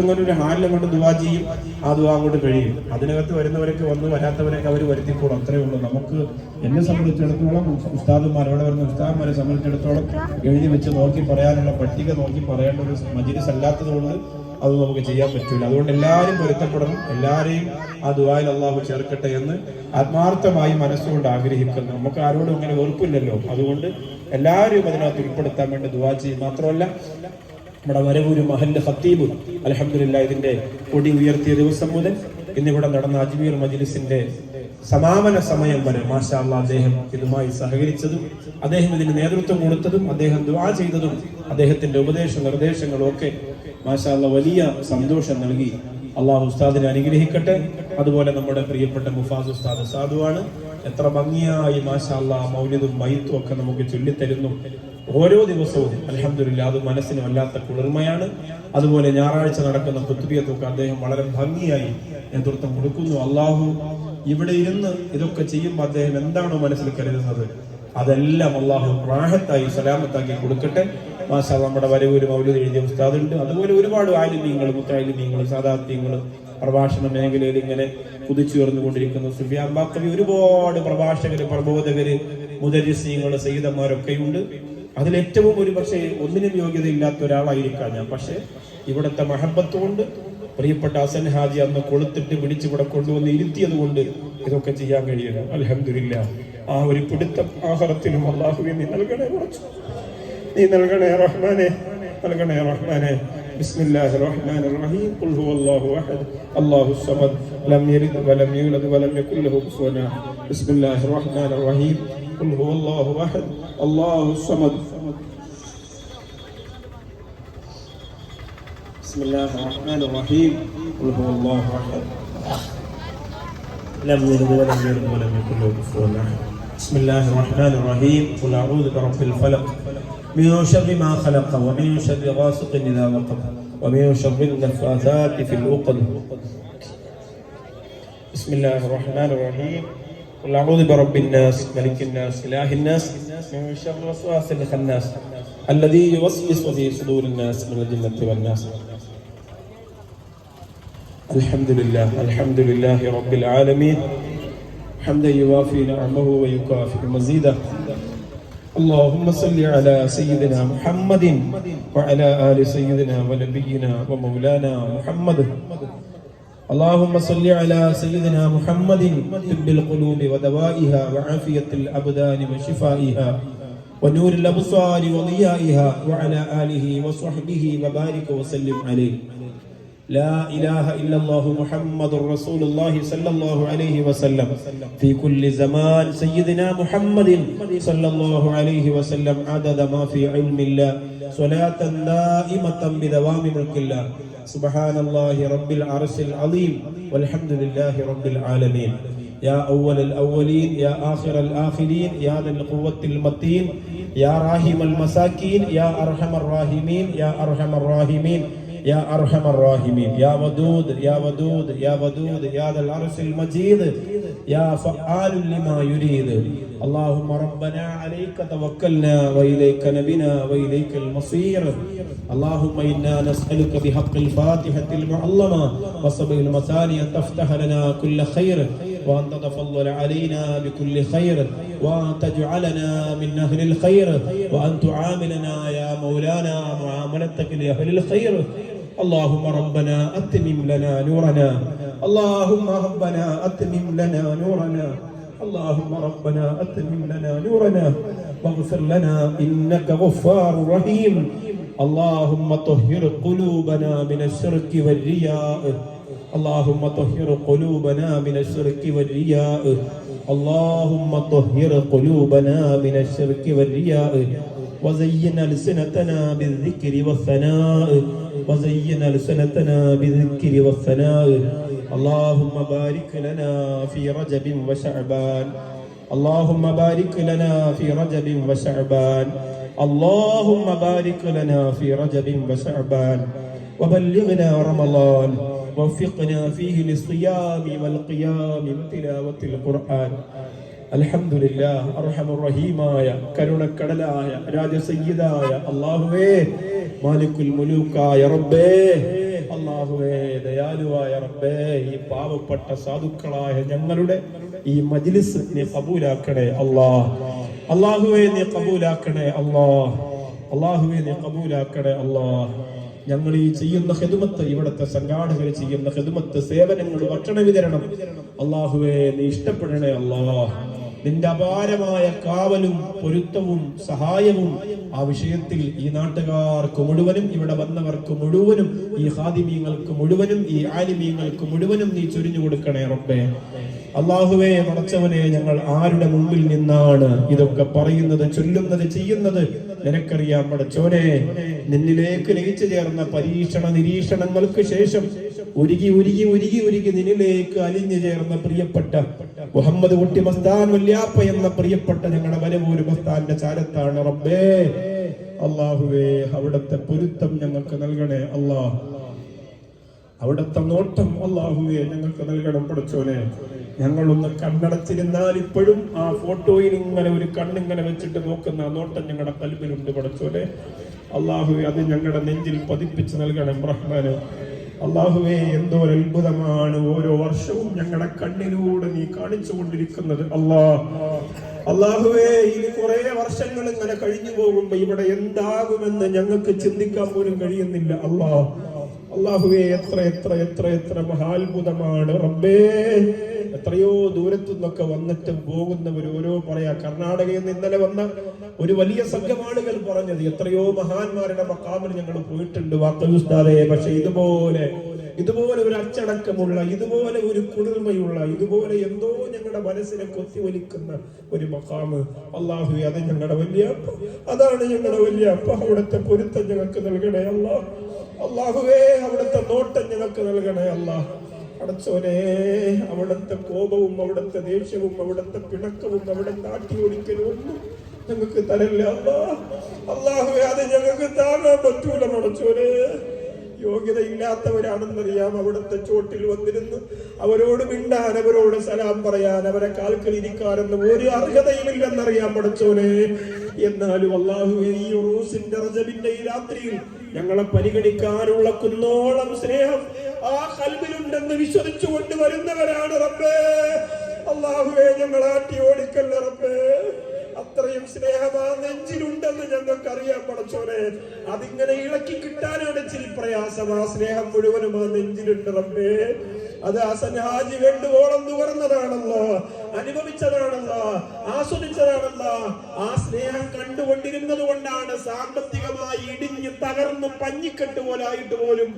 ഇങ്ങനെ ഒരു ഹാലിലും കൊണ്ട് ദുവാ ചെയ്യും. ആ ദുവാ അങ്ങോട്ട് കഴിയും. അതിനകത്ത് വരുന്നവരൊക്കെ വന്ന് വരാത്തവരൊക്കെ അവർ വരുത്തിക്കൂടും അത്രേ ഉള്ളൂ. നമുക്ക് എന്നെ സംബന്ധിച്ചിടത്തോളം ഉസ്താദുമാർ അവിടെ വരുന്ന ഉസ്താദന്മാരെ സംബന്ധിച്ചിടത്തോളം എഴുതി വെച്ച് നോക്കി പറയാനുള്ള പട്ടിക നോക്കി പറയേണ്ട ഒരു മജിലിസ് അല്ലാത്തതുകൊണ്ട് അത് നമുക്ക് ചെയ്യാൻ പറ്റൂല. അതുകൊണ്ട് എല്ലാവരും പൊരുത്തപ്പെടണം. എല്ലാവരെയും ആ ദുബായിൽ അള്ളാഹു ചേർക്കട്ടെ എന്ന് ആത്മാർത്ഥമായി മനസ്സുകൊണ്ട് ആഗ്രഹിക്കുന്നു. നമുക്ക് ആരോടും അങ്ങനെ വെറുപ്പില്ലല്ലോ. അതുകൊണ്ട് എല്ലാവരും അതിനകത്ത് ഉൾപ്പെടുത്താൻ വേണ്ടി ദുവാ ചെയ്യും. മാത്രമല്ല നമ്മുടെ വരവൂര് മഹല്ല് ഹത്തീബ് അലഹമില്ല ഇതിന്റെ കൊടി ഉയർത്തിയ ദിവസം മുതൽ ഇന്നിവിടെ നടന്ന അജ്മീർ മജ്ലിസിന്റെ സമാപന സമയം വരെ മാഷാ അള്ളാ അദ്ദേഹം ഇതുമായി സഹകരിച്ചതും അദ്ദേഹം ഇതിന് നേതൃത്വം കൊടുത്തതും അദ്ദേഹം ദുആ ചെയ്തതും അദ്ദേഹത്തിന്റെ ഉപദേശ നിർദ്ദേശങ്ങളും ഒക്കെ മാഷാ അള്ളാ വലിയ സന്തോഷം നൽകി. അള്ളാഹു ഉസ്താദിനെ അനുഗ്രഹിക്കട്ടെ. അതുപോലെ നമ്മുടെ പ്രിയപ്പെട്ട മുഫാസ് ഉസ്താദ് സാധുവാണ്. എത്ര ഭംഗിയായി മാഷാ അള്ളാ മൗലിദും മൈത്തും ഒക്കെ നമുക്ക് ചൊല്ലിത്തരുന്നു. ഓരോ ദിവസവും അലഹമില്ല അത് മനസ്സിന് വല്ലാത്ത കുളിർമയാണ്. അതുപോലെ ഞായറാഴ്ച നടക്കുന്ന കുത്തുബിയത്തൊക്കെ അദ്ദേഹം വളരെ ഭംഗിയായി നേതൃത്വം കൊടുക്കുന്നു. അള്ളാഹു ഇവിടെ ഇരുന്ന് ഇതൊക്കെ ചെയ്യുമ്പോൾ അദ്ദേഹം എന്താണോ മനസ്സിൽ കരുതുന്നത് അതെല്ലാം അള്ളാഹു റാഹത്തായി സലാമത്താക്കി കൊടുക്കട്ടെ. മാഷാ നമ്മുടെ വരവൂര് മൗലൂദ് എഴുതിയ ഉസ്താദുണ്ട്. അതുപോലെ ഒരുപാട് ആലിമീങ്ങൾ മുത്താലിമീങ്ങൾ സാധാത്യങ്ങൾ പ്രഭാഷണ മേഖലയിൽ ഇങ്ങനെ കുതിച്ചുയർന്നുകൊണ്ടിരിക്കുന്നു. സുഫിയാൻ ബാക്കവി ഒരുപാട് പ്രഭാഷകര് പ്രബോധകര് മുദരിസീങ്ങൾ സയ്യിദന്മാരൊക്കെയുണ്ട്. അതിലേറ്റവും ഒരു പക്ഷേ ഒന്നിനും യോഗ്യതയില്ലാത്ത ഒരാളായിരിക്കാം ഞാൻ പക്ഷേ ഇവിടുത്തെ മഹബത്ത് കൊണ്ട് പ്രിയപ്പെട്ട ഹസൻ ഹാജി അന്ന് കൊളുത്തിട്ട് പിടിച്ച് ഇവിടെ കൊണ്ടുവന്ന് ഇരുത്തിയത് കൊണ്ട് ഇതൊക്കെ ചെയ്യാൻ കഴിയണം അലഹമില്ല ആ ഒരു പിടുത്തം ആഹാരത്തിലും അള്ളാഹുവെ നീ നൽകണേ കുറച്ച് നീ നൽകണേ റഹ്മാനെ നൽകണേ റഹ്മാനെ بسم الله الرحمن الرحيم قل هو الله احد الله الصمد لم يلد ولم يولد ولم يكن له كفوا احد بسم الله الرحمن الرحيم قل هو الله احد الله الصمد. بسم الله الرحمن الرحيم. قل هو الله أحد. لم يلد ولم يولد ولم يكن له كفوا احد بسم الله الرحمن الرحيم. قل أعوذ برب الفلق. من شر ما خلق ومن شر غاسق إذا وقب ومن شر النفاثات في العقد بسم الله الرحمن الرحيم. قل اعوذ برب الناس ملك الناس اله الناس من شر الوسواس الخناس الذي يوسوس في صدور الناس من الجنه والناس الحمد لله الحمد لله رب العالمين حمدا يوافي نعمه ويكافئ مزيده اللهم صل على سيدنا محمد وعلى آل سيدنا ونبينا ومولانا محمد اللهم صل على سيدنا محمد طب القلوب ودوائها وعافية الأبدان وشفائها ونور الأبصار وضيائها وعلى آله وصحبه وبارك وسلم عليه. لا إله إلا الله محمد رسول الله صلى الله عليه وسلم. في كل زمان سيدنا محمد صلى الله عليه وسلم عدد ما في علم الله صلاة دائمة بدوام ملك الله. سبحان الله رب العرش العظيم والحمد لله رب العالمين يا أول الأولين يا آخر الآخرين يا ذا القوة المتين يا راحم المساكين يا أرحم الراحمين يا أرحم الراحمين يا أرحم الراحمين يا ودود يا ودود يا ودود يا ذا العرش المجيد يا فعال لما يريد اللهم ربنا عليك توكلنا وإليك نبنا وإليك المصير اللهم إنا نسألك بحق الفاتحة المعلمة وصبر المثاني أن تفتح لنا كل خير وأن تتفضل علينا بكل خير وأن تجعلنا من أهل الخير وأن تعاملنا يا مولانا معاملتك لأهل الخير اللهم ربنا أتمم لنا نورنا. اللهم ربنا أتمم لنا نورنا. اللهم ربنا أتمم لنا نورنا. واغفر لنا إنك غفار رحيم. اللهم طهر قلوبنا من الشرك والرياء. اللهم طهر قلوبنا من الشرك والرياء. اللهم طهر قلوبنا من الشرك والرياء. وزين ألسنتنا بالذكر والثناء. وزين ألسنتنا بالذكر والثناء. اللهم بارك لنا في رجب وشعبان. اللهم بارك لنا في رجب وشعبان. اللهم بارك لنا في رجب وشعبان. وبلغنا رمضان. وفقنا فيه للصيام والقيام وتلاوة القرآن. അൽഹംദുലില്ല അർഹമുറഹീമായ കരുണക്കടലായ രാജസയ്യിദായ അള്ളാഹുവേ മാലിക്കുൽ മുലൂക്കായ റബ്ബേ അള്ളാഹുവേ ദയാലുവായ റബ്ബേ ഈ പാവപ്പെട്ട സാധുക്കളായ ഞങ്ങളുടെ ഈ മജ്ലിസ് നീ കബൂലാക്കണേ അല്ലാ. അള്ളാഹുവേ നീ കബൂലാക്കണേ അല്ലാ. അള്ളാഹുവേ നീ കബൂലാക്കണേ അല്ലാ. ഞങ്ങൾ ഈ ചെയ്യുന്ന ഹെതുമത്ത് ഇവിടുത്തെ സംഘാടകർ ചെയ്യുന്ന ഹെതുമത്ത് സേവനങ്ങൾ ഭക്ഷണ വിതരണം. അള്ളാഹുവേ നീ ഇഷ്ടപ്പെടണേ അല്ലാ. നിന്റെ അപാരമായ കാവലും പൊരുത്തവും സഹായവും ആ വിഷയത്തിൽ ഈ നാട്ടുകാർക്ക് മുഴുവനും ഇവിടെ വന്നവർക്ക് മുഴുവനും ഈ ഹാദിമീങ്ങൾക്ക് മുഴുവനും ഈ ആലിമീങ്ങൾക്ക് മുഴുവനും നീ ചൊരിഞ്ഞു കൊടുക്കണേ റബ്ബേ. അള്ളാഹുവെ മറച്ചവനെ ഞങ്ങൾ ആരുടെ മുമ്പിൽ നിന്നാണ് ഇതൊക്കെ പറയുന്നത് ചൊല്ലുന്നത് ചെയ്യുന്നത്? നിനക്കറിയാം പടച്ചോനെ നിന്നിലേക്ക് ലയിച്ചു ചേർന്ന പരീക്ഷണ നിരീക്ഷണങ്ങൾക്ക് ശേഷം ഉരുകി ഉരുകി ഉരുകി ഉരുകി നിന്നിലേക്ക് അലിഞ്ഞു ചേർന്ന പ്രിയപ്പെട്ട മുഹമ്മദ് കുട്ടി മസ്താൻ വല്യാപ്പ എന്ന പ്രിയപ്പെട്ട ഞങ്ങളുടെ വരവൂര് മസ്താന്റെ ചാരത്താണ് റബ്ബേ. അള്ളാഹുവേ അവിടുത്തെ പൊരുത്തം ഞങ്ങൾക്ക് നൽകണേ അള്ളാഹ് അവിടുത്തെ നോട്ടം അള്ളാഹുവെ ഞങ്ങൾക്ക് നൽകണം പഠിച്ചോനെ. ഞങ്ങളൊന്ന് കണ്ണടച്ചിരുന്നാൽ ഇപ്പോഴും ആ ഫോട്ടോയിൽ ഇങ്ങനെ ഒരു കണ്ണിങ്ങനെ വെച്ചിട്ട് നോക്കുന്ന ആ നോട്ടം ഞങ്ങളുടെ കൽബിലുണ്ട് പഠിച്ചോനെ. അള്ളാഹുവെ അത് ഞങ്ങളുടെ നെഞ്ചിൽ പതിപ്പിച്ച് നൽകണം റഹ്മാന്. അള്ളാഹുവെ എന്തോ ഒരു അത്ഭുതമാണ് ഓരോ വർഷവും ഞങ്ങളുടെ കണ്ണിലൂടെ നീ കാണിച്ചു കൊണ്ടിരിക്കുന്നത്. അള്ളാ അള്ളാഹുവേ ഇനി കുറെ വർഷങ്ങൾ ഇങ്ങനെ കഴിഞ്ഞു പോകുമ്പോ ഇവിടെ എന്താകുമെന്ന് ഞങ്ങൾക്ക് ചിന്തിക്കാൻ പോലും കഴിയുന്നില്ല. അള്ളാ അള്ളാഹുവെ എത്ര എത്ര എത്ര എത്ര മഹാത്ഭുതമാണ്. റബ്ബേ എത്രയോ ദൂരത്തു നിന്നൊക്കെ വന്നിട്ട് പോകുന്നവർ ഓരോ പറയാ കർണാടകയിൽ നിന്ന് ഇന്നലെ വന്ന ഒരു വലിയ സംഘം പറഞ്ഞത് എത്രയോ മഹാന്മാരുടെ മക്കാമിൽ ഞങ്ങൾ പോയിട്ടുണ്ട് വാക്കുസ്താദെ പക്ഷെ ഇതുപോലെ ഇതുപോലെ ഒരു അച്ചടക്കമുള്ള ഇതുപോലെ ഒരു കുളിർമയുള്ള ഇതുപോലെ എന്തോ ഞങ്ങളുടെ മനസ്സിനെ കൊത്തി വലിക്കുന്ന ഒരു മക്കാമ് അള്ളാഹു അത് ഞങ്ങളുടെ വലിയ അതാണ് ഞങ്ങളുടെ വലിയ അപ്പ. അവിടുത്തെ പൊരുത്തം ഞങ്ങൾക്ക് നൽകണേ അല്ലാ അള്ളാഹുവേ അവിടുത്തെ നോട്ടം ഞങ്ങൾക്ക് നൽകണേ അല്ലാ അടച്ചോനെ അവിടുത്തെ കോപവും അവിടുത്തെ ദേഷ്യവും അവിടുത്തെ പിണക്കവും അവിടെ ആട്ടിയൊടിക്കലും ഒന്നും ഞങ്ങൾക്ക് തരല്ല. അള്ളാഹു അത് ഞങ്ങൾക്ക് താങ്ങാൻ പറ്റൂല അടച്ചോനെ യോഗ്യതയില്ലാത്തവരാണെന്നറിയാം. അവിടുത്തെ ചോട്ടിൽ വന്നിരുന്ന്. അവരോട് മിണ്ടാൻ അവരോട് സലാം പറയാൻ അവരെ കാൽക്കൽ ഇരിക്കാനൊന്നും ഒരു അർഹതയുമില്ലെന്നറിയാം പഠിച്ചോനെ എന്നാലും അള്ളാഹു ഈ റൂസിന്റെ റജബിന്റെ ഈ രാത്രിയിൽ ഞങ്ങളെ പരിഗണിക്കാനുള്ള കുന്നോളം സ്നേഹം ആ കൽവിലുണ്ടെന്ന് വിശ്വസിച്ചു കൊണ്ടുവരുന്നവരാണ് റബ്ബേ. അള്ളാഹുവെ ഞങ്ങളാട്ടി ഓടിക്കല്ല റബ്ബേ. അത്രയും സ്നേഹം ആ നെഞ്ചിലുണ്ടെന്ന് ഞങ്ങൾക്ക് അറിയാൻ പടച്ചോനെ. അതിങ്ങനെ ഇളക്കി കിട്ടാനാണ് ഇച്ചിരി പ്രയാസം. ആ സ്നേഹം മുഴുവനും ആ നെഞ്ചിലുണ്ട് റബ്ബേ. അത് അസൻഹാജി വേണ്ടുവോളം തുറന്നതാണല്ലോ അനുഭവിച്ചതാണല്ലോ ആസ്വദിച്ചതാണല്ലോ. ആ സ്നേഹം കണ്ടുകൊണ്ടിരുന്നത് കൊണ്ടാണ് സാമ്പത്തികമായി ഇടിഞ്ഞ് തകർന്ന് പഞ്ഞിക്കെട്ട് പോലായിട്ട് പോലും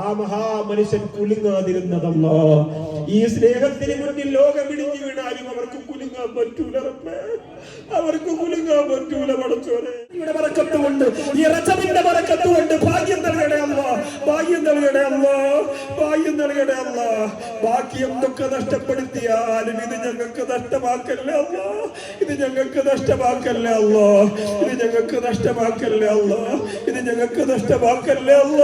ആ മഹാമനുഷ്യൻ കുലുങ്ങാതിരുന്നതല്ലോ. ഈ സ്നേഹത്തിന് മുന്നിൽ ലോകം ഇടിഞ്ഞു വീണാലും അവർക്ക് കുലുങ്ങാൻ പറ്റൂല അവർക്ക് കുലുങ്ങാൻ പറ്റൂല പടച്ചോനെ. ഇവിടെ പറക്കത്ത് കൊണ്ട് ഈ റജബിന്റെ പറക്കത്ത് കൊണ്ട് ഭാഗ്യം നൽകണേ അല്ല ഭാഗ്യം നൽകണേ അല്ല ഭാഗ്യം നൽകണേ അല്ല. ബാക്കി എന്തൊക്കെ നഷ്ടപ്പെടുത്തിയാലും ഇത് ഞങ്ങൾക്ക് നഷ്ടമാക്കല്ലേ അല്ല. ഇത് ഞങ്ങൾക്ക് നഷ്ടമാക്കല്ലേ അല്ല. ഇത് ഞങ്ങൾക്ക് നഷ്ടമാക്കല്ലേ അല്ല. ഇത് ഞങ്ങൾക്ക് നഷ്ടമാക്കല്ലേ അല്ല.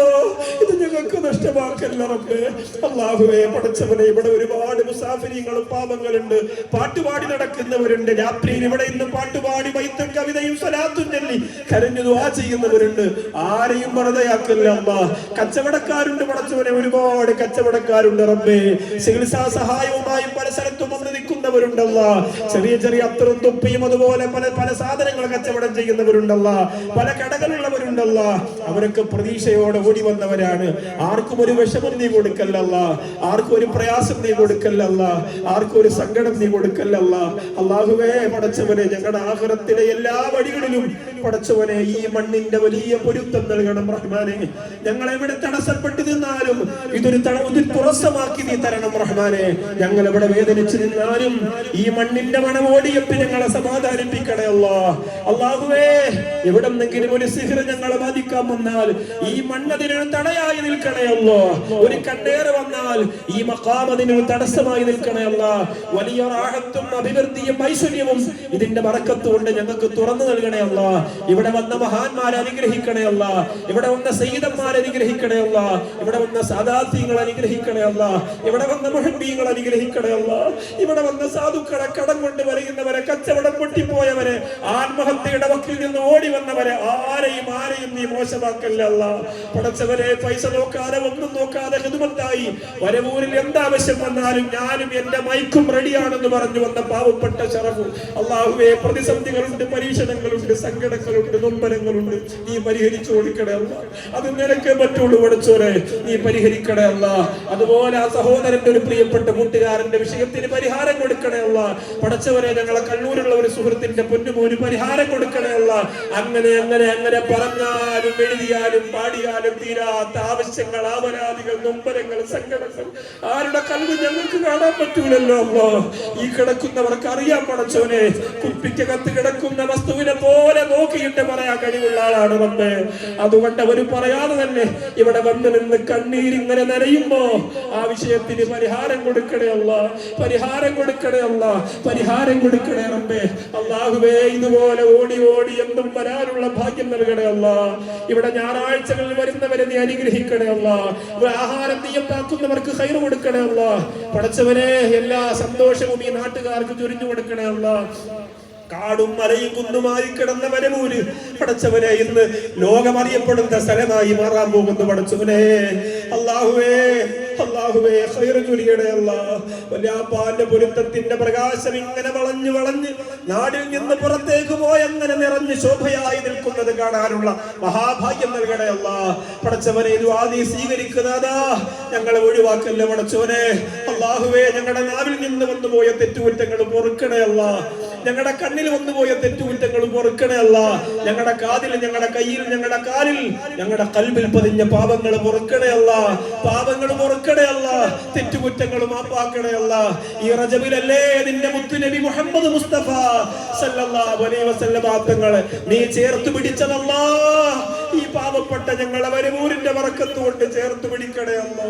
ഇത് ഞങ്ങൾക്ക് നഷ്ടമാക്കല്ലേ റബ്ബേ. അള്ളാഹുവേ പടച്ചവനെ ഇവിടെ ഒരുപാട് മുസാഫിരിങ്ങളും പാപങ്ങളുണ്ട്. പാട്ടുപാടി നടക്കുന്നവരുണ്ട്. രാത്രിയിൽ ഇവിടെ ഇന്ന് പാട്ടുപാടി വൈത്തും കവിതയും സ്വലാത്തും ചൊല്ലി കരഞ്ഞു ദുവാ ചെയ്യുന്നവരുണ്ട്. ആരെയും വെറുതെയാക്കില്ല അമ്മ കച്ചവടക്കാരുണ്ട് പടച്ചവനെ ഒരുപാട് കച്ചവടക്കാരുണ്ട് റബ്ബേ. ചികിത്സാ സഹായവുമായി പല സ്ഥലത്തും വന്ന് നിൽക്കുന്നവരുണ്ടല്ല ചെറിയ ചെറിയ അത്തറും തൊപ്പിയും അതുപോലെ പല പല സാധനങ്ങൾ കച്ചവടം ചെയ്യുന്നവരുണ്ടല്ല പല കടകളുള്ളവരുണ്ടല്ല അവരൊക്കെ പ്രതീക്ഷയോടെ ഓടി വന്നവരാണ്. ആർക്കും ഒരു വിഷമം നീ കൊടുക്കല്ലല്ല. ആർക്കും ഒരു പ്രയാസം നീ കൊടുക്കല്ലല്ല. ആർക്കും ഒരു സങ്കടം നീ കൊടുക്കല്ലല്ല. അള്ളാഹുവേ പടച്ചവനെ ഞങ്ങളുടെ ആഹ്റത്തിലെ എല്ലാ വഴികളിലും പടച്ചവനെ ഈ മണ്ണിന്റെ വലിയ പൊരുത്തം നൽകണം റഹ്മാനെ. ഞങ്ങൾ എവിടെ തടസ്സപ്പെട്ടു നിന്നാലും ഇതൊരു തുറസ്സമാക്കി നീ തരണം റഹ്മാനെ. ഞങ്ങൾ എവിടെ വേദനിച്ചു നിന്നാലും ഈ മണ്ണിന്റെ മണം ഓടിയപ്പ് ഞങ്ങളെ സമാധാനിപ്പിക്കണേ അല്ലാ. അള്ളാഹുവേ എവിടെന്നെങ്കിലും ഒരു സിഹർ ഞങ്ങളെ ബാധിക്കാൻ വന്നാൽ ഈ മണ്ണതിന് തടയായി നിൽക്കണയല്ലോ ഒരു കണ്ണേറ് വന്നാൽ ഈ മക്കാമതിന് തടസ്സമായി നിൽക്കണേ അല്ല. വലിയ റാഹത്തും അഭിവൃദ്ധിയും ഐശ്വര്യവും ഇതിന്റെ മറക്കത്ത് കൊണ്ട് ഞങ്ങൾക്ക് തുറന്നു നൽകണേ അല്ല. ഇവിടെ വന്ന മഹാന്മാരെ അനുഗ്രഹിക്കണയല്ല ഇവിടെ വന്ന സയ്യിദന്മാരെ അനുഗ്രഹിക്കണയല്ല ഇവിടെ വന്ന സാദാത്യങ്ങൾ അനുഗ്രഹിക്കണയല്ല ഇവിടെ വന്ന മുഹബീങ്ങൾ അനുഗ്രഹിക്കണയല്ല ഇവിടെ വന്ന സാധുക്കളെ കടം കൊണ്ട് വരുന്നവരെ കച്ചവടം പൊട്ടിപ്പോയവരെ ആത്മഹത്യയുടെ വക്കിൽ നിന്ന് ഓടി വന്നവരെ ആരെയും ആരെയും നീ അല്ല. പടച്ചവരെ പൈസ നോക്കാതെ ഒന്നും നോക്കാതെ ഹിതുമത്തായി. വരവൂരിൽ എന്താവശ്യം വന്നാലും ഞാനും എന്റെ മൈക്കും റെഡിയാണെന്ന് പറഞ്ഞു വന്ന പാവപ്പെട്ട ഷറഫു. അള്ളാഹുവെ പ്രതിസന്ധികളുണ്ട് പരീക്ഷണങ്ങളുണ്ട് സങ്കടങ്ങളുണ്ട് നൊമ്പരങ്ങളുണ്ട് നീ പരിഹരിച്ചു കൊടുക്കണേ അല്ല. അത് നിനക്ക് പറ്റുള്ളൂ പഠിച്ചോരെ നീ പരിഹരിക്കണേ അല്ല. അതുപോലെ ആ സഹോദരന്റെ ഒരു പ്രിയപ്പെട്ട കൂട്ടുകാരന്റെ വിഷയത്തിന് പരിഹാരം കൊടുക്കണേ അല്ല. പടച്ചവരെ ഞങ്ങളെ കണ്ണൂരുള്ള ഒരു സുഹൃത്തിന്റെ പൊന്നുമോന് പരിഹാരം കൊടുക്കണേ അല്ല. അങ്ങനെ അങ്ങനെ അങ്ങനെ പറഞ്ഞാലും എഴുതിയാലും പാടിയാലും തീരാത്ത ആവശ്യങ്ങൾ ആവരാതികൾ നൊമ്പരങ്ങൾ സങ്കടങ്ങൾ ആരുടെ കൽവ് ഞങ്ങൾക്ക് കാണാൻ പറ്റൂലല്ലോ അല്ലോ ഈ കിടക്കുന്നവർക്ക് അറിയാൻ പടച്ചവനെ കുപ്പിക്കകത്ത് കിടക്കുന്ന വസ്തുവിനെ പോലെ നോക്കിയിട്ട് പറയാൻ കഴിവുള്ള ആളാണ് നമ്മെ അതുകൊണ്ട് അവർ പറയാതെ തന്നെ ഇവിടെ വന്ന് നിന്ന് കണ്ണീരിങ്ങനെ നനയുമ്പോ ആ വിഷയത്തിന് പരിഹാരം കൊടുക്കണേ അല്ല പരിഹാരം കൊടുക്കണേ അല്ല പരിഹാരം കൊടുക്കണേ റബ്ബേ. അള്ളാഹുവേ ഇതുപോലെ ഓടി ഓടി എന്തും വരാനുള്ള ഭാഗ്യം നൽകണേ അല്ല. ഇവിടെ ഞായറാഴ്ചകളിൽ വരുന്നവരെ നീ അനുഗ്രഹിക്കണേ അല്ല. ആഹാരം നീയത്താക്കുന്നവർക്ക് ഹൈർ കൊടുക്കണേ അല്ല. പടച്ചവനെ എല്ലാ സന്തോഷവും ഈ നാട്ടുകാർക്ക് ചൊരിഞ്ഞു കൊടുക്കണേ അല്ല. കാടും മലയും കുന്നുമായി കിടന്ന വരമൂര് പടച്ചവനെ ഇന്ന് ലോകമറിയപ്പെടുന്ന സ്ഥലമായി മാറാൻ പോകുന്നു പടച്ചവനെ. അള്ളാഹുവേ അള്ളാഹുവേ അല്ലാ വല്യാപ്പാന്റെ പൊരുത്തത്തിന്റെ പ്രകാശം ഇങ്ങനെ വളഞ്ഞു വളഞ്ഞ് നാടിൽ നിന്ന് പുറത്തേക്ക് പോയി അങ്ങനെ നിറഞ്ഞ് ശോഭയായി നിൽക്കുന്നത് കാണാനുള്ള മഹാഭാഗ്യം നൽകണേ അല്ലാ പടച്ചവനെ ഇത് ആദ്യം സ്വീകരിക്കുന്നതാ ഞങ്ങളെ ഒഴിവാക്കല്ലേ പടച്ചവനെ? അള്ളാഹുവേ ഞങ്ങളുടെ നാവിൽ നിന്ന് വന്നുപോയ തെറ്റുകുറ്റങ്ങൾ പൊറുക്കണേ അല്ല ഞങ്ങളുടെ കണ്ണിൽ വന്നുപോയ തെറ്റുകുറ്റങ്ങൾ പൊറുക്കണേ അല്ല ഞങ്ങളുടെ കാതിൽ ഞങ്ങളുടെ കയ്യിൽ ഞങ്ങളുടെ കാലിൽ ഞങ്ങളുടെ കൽബിൽ പതിഞ്ഞ പാപങ്ങൾ പൊറുക്കണേ അല്ല പാപങ്ങൾ പൊറുക്കണേ അല്ല തെറ്റുകുറ്റങ്ങൾ മാപ്പാക്കണേ അല്ല ഈ റജബിലല്ലേ നിന്റെ മുത്തുനബി മുഹമ്മദ് മുസ്തഫ സല്ലല്ലാഹു അലൈഹി വസല്ലം തങ്ങളെ നീ ചേർത്ത് പിടിച്ചതല്ലാ. ഈ പാവപ്പെട്ട ഞങ്ങളെ വരവൂരിന്റെ വറക്കത്തുകൊണ്ട് ചേർത്ത് പിടിക്കണേ അല്ലാ